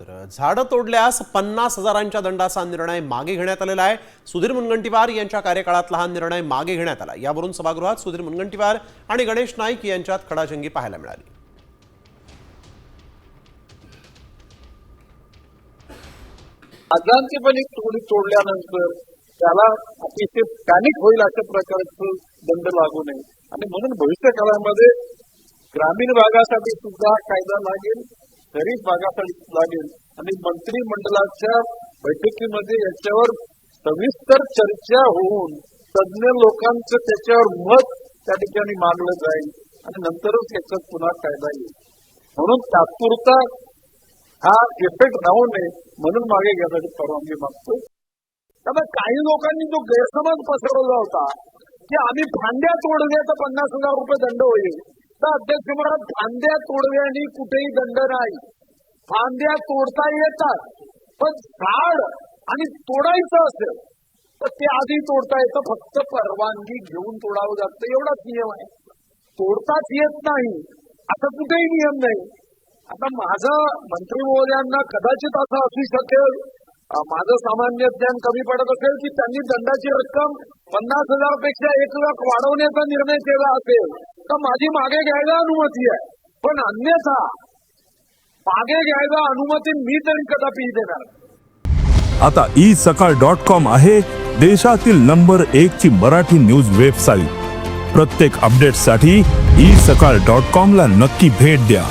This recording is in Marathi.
तर झाडं तोडल्यास पन्नास हजारांच्या दंडाचा निर्णय मागे घेण्यात आलेला आहे. सुधीर मुनगंटीवार यांच्या कार्यकाळातला हा निर्णय मागे घेण्यात आला. यावरून सभागृहात सुधीर मुनगंटीवार आणि गणेश नाईक यांच्यात खडाजंगी पाहायला मिळाली. अजांती पण एक तोडल्यानंतर त्याला अतिशय पॅनिक होईल अशा प्रकारचं दंड लागू नये. आणि म्हणून भविष्य काळामध्ये ग्रामीण भागासाठी सुद्धा कायदा लागेल. तरी भागासाठी लागेल. आणि मंत्रिमंडळाच्या बैठकीमध्ये याच्यावर सविस्तर चर्चा होऊन तज्ज्ञ लोकांचं त्याच्यावर मत त्या ठिकाणी मागलं जाईल आणि नंतरच याच्यात पुन्हा कायदा येईल. म्हणून तात्पुरता हा इफेक्ट राहू नये म्हणून मागे घेण्यासाठी परवानगी मागतो त्यामुळे काही लोकांनी जो गैरसमज पसरवला होता की आम्ही फांद्या तोडल्या तर पन्नास हजार रुपये दंड होईल. तर अध्यक्ष म्हणा फांद्या तोडव्याने कुठेही दंड नाही. फांद्या तोडता येतात पण झाड आणि तोडायचं असेल तर ते आधी तोडता येतं. फक्त परवानगी घेऊन तोडावं लागतं एवढाच नियम आहे. तोडताच येत नाही आता कुठेही नियम नाही. आता माझं मंत्री महोदयांना कदाचित असं असू शकेल माझं सामान्य ज्ञान कमी पडत असेल की त्यांनी दंडाची रक्कम पन्नास हजारपेक्षा एक लाख वाढवण्याचा निर्णय केला असेल. तर माझी मागे घ्यायला अनुमती आहे. पण अन्यथा मागे घ्यायला अनुमती मी तरी कदापि देणार आता ई सकाळ डॉट कॉम आहे देशातील नंबर एक ची मराठी न्यूज वेबसाईट. प्रत्येक अपडेटसाठी ई सकाळ डॉट कॉम ला नक्की भेट द्या.